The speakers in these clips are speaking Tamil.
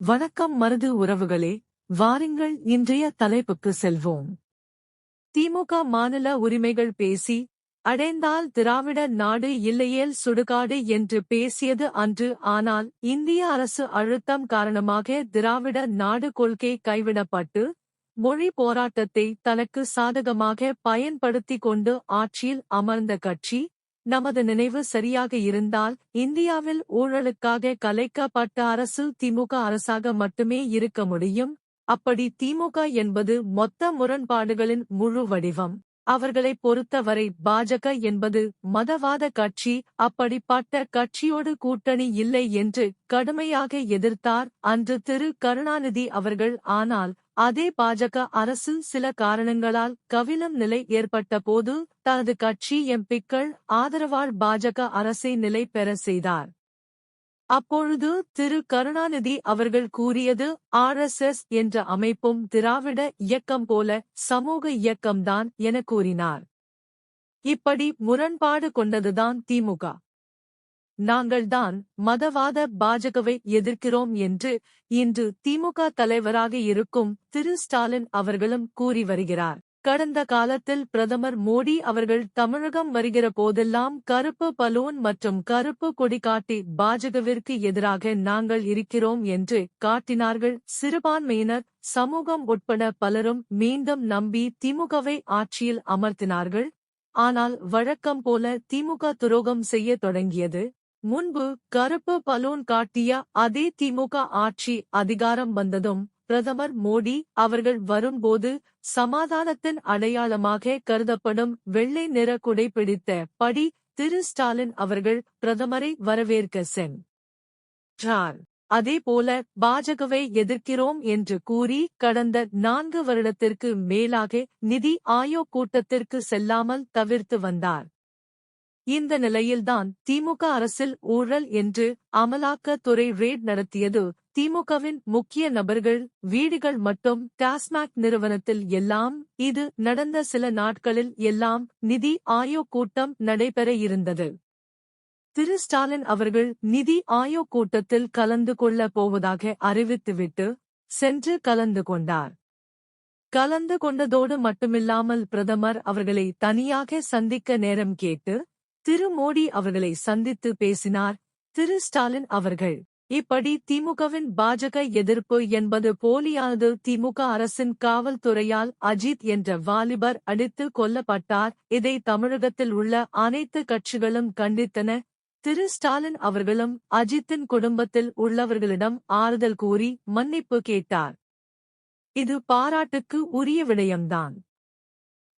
வணக்கம் மருது உறவுகளே வாருங்கள் இன்றைய தலைப்புக்கு செல்வோம். திமுக மாநில உரிமைகள் பேசி அடைந்தால் திராவிட நாடு இல்லையேல் சுடுகாடு என்று பேசியது அன்று ஆனால் இந்திய அரசு அழுத்தம் காரணமாக திராவிட நாடு கொள்கை கைவிடப்பட்டு மொழி போராட்டத்தை தனக்கு சாதகமாக பயன்படுத்திக் கொண்டு ஆட்சியில் அமர்ந்த கட்சி நமது நினைவு சரியாக இருந்தால் இந்தியாவில் ஊழலுக்காக கலைக்கப்பட்ட அரசு திமுக அரசாக மட்டுமே இருக்க முடியும். அப்படி திமுக என்பது மொத்த முரண்பாடுகளின் முழு வடிவம். அவர்களை பொறுத்தவரை பாஜக என்பது மதவாத கட்சி அப்படிப்பட்ட கட்சியோடு கூட்டணி இல்லை என்று கடுமையாக எதிர்த்தார். அன்று திரு. கருணாநிதி அவர்கள் ஆனால் அதே பாஜக அரசு சில காரணங்களால் கவிழும் நிலை ஏற்பட்ட போது தனது கட்சி எம்பிக்கள் ஆதரவால் பாஜக அரசை நிலை பெற செய்தார். அப்பொழுது திரு கருணாநிதி அவர்கள் கூறியது ஆர்எஸ்எஸ் என்ற அமைப்பும் திராவிட இயக்கம் போல சமூக இயக்கம்தான் என கூறினார். இப்படி முரண்பாடு கொண்டதுதான் திமுக நாங்கள்தான் மதவாத பாஜகவை எதிர்க்கிறோம் என்று இன்று திமுக தலைவராக இருக்கும் திரு ஸ்டாலின் அவர்களும் கூறி வருகிறார். கடந்த காலத்தில் பிரதமர் மோடி அவர்கள் தமிழகம் வருகிற போதெல்லாம் கருப்பு பலூன் மற்றும் கருப்பு கொடி காட்டி பாஜகவிற்கு எதிராக நாங்கள் இருக்கிறோம் என்று காட்டினார்கள். சிறுபான்மையினர் சமூகம் உட்பட பலரும் மீண்டும் நம்பி திமுகவை ஆட்சியில் அமர்த்தினார்கள். ஆனால் வழக்கம் போல திமுக துரோகம் செய்ய தொடங்கியது. முன்பு கருப்பு பலூன் காட்டிய அதே திமுக ஆட்சி அதிகாரம் வந்ததும் பிரதமர் மோடி அவர்கள் வரும்போது சமாதானத்தின் அடையாளமாக கருதப்படும் வெள்ளை நிற குடை பிடித்த படி திரு ஸ்டாலின் அவர்கள் பிரதமரை வரவேற்க சென்றார் அதேபோல பாஜகவை எதிர்க்கிறோம் என்று கூறி கடந்த நான்கு வருடத்திற்கு மேலாக நிதி ஆயோக் கூட்டத்திற்கு செல்லாமல் தவிர்த்து வந்தார். இந்த நிலையில்தான் திமுக அரசில் ஊழல் என்று அமலாக்கத்துறை ரேட் நடத்தியது. திமுகவின் முக்கிய நபர்கள் வீடுகள் மட்டும் டாஸ்மாக் நிறுவனத்தில் எல்லாம் இது நடந்த சில நாட்களில் எல்லாம் நிதி ஆயோக் கூட்டம் நடைபெற இருந்தது. திரு. ஸ்டாலின் அவர்கள் நிதி ஆயோக் கூட்டத்தில் கலந்து கொள்ளப் போவதாக அறிவித்துவிட்டு சென்று கலந்து கொண்டார். கலந்து கொண்டதோடு மட்டுமில்லாமல் பிரதமர் அவர்களை தனியாக சந்திக்க நேரம் கேட்டு திரு மோடி அவர்களை சந்தித்து பேசினார். திரு ஸ்டாலின் அவர்கள் இப்படி திமுகவின் பாஜக எதிர்ப்பு என்பது போலியானது. திமுக அரசின் காவல்துறையால் அஜித் என்ற வாலிபர் அடித்து கொல்லப்பட்டார். இதை தமிழகத்தில் உள்ள அனைத்து கட்சிகளும் கண்டித்தன. திரு ஸ்டாலின் அவர்களும் அஜித்தின் குடும்பத்தில் உள்ளவர்களிடம் ஆறுதல் கூறி மன்னிப்பு கேட்டார். இது பாராட்டுக்கு உரிய விடயம்தான்.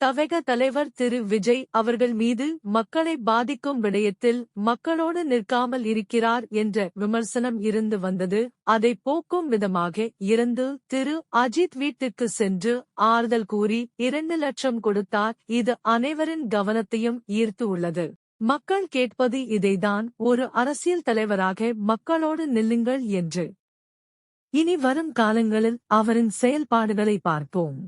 தவக தலைவர் திரு விஜய் அவர்கள் மீது மக்களை பாதிக்கும் விடயத்தில் மக்களோடு நிற்காமல் இருக்கிறார் என்ற விமர்சனம் இருந்து வந்தது. அதை போக்கும் விதமாக இருந்து திரு அஜித் வீட்டுக்கு சென்று ஆறுதல் கூறி இரண்டு லட்சம் கொடுத்தார். இது அனைவரின் கவனத்தையும் ஈர்த்து உள்ளது. மக்கள் கேட்பது இதைதான் ஒரு அரசியல் தலைவராக மக்களோடு நில்லுங்கள் என்று. இனி வரும் காலங்களில் அவரின் செயல்பாடுகளை பார்ப்போம்.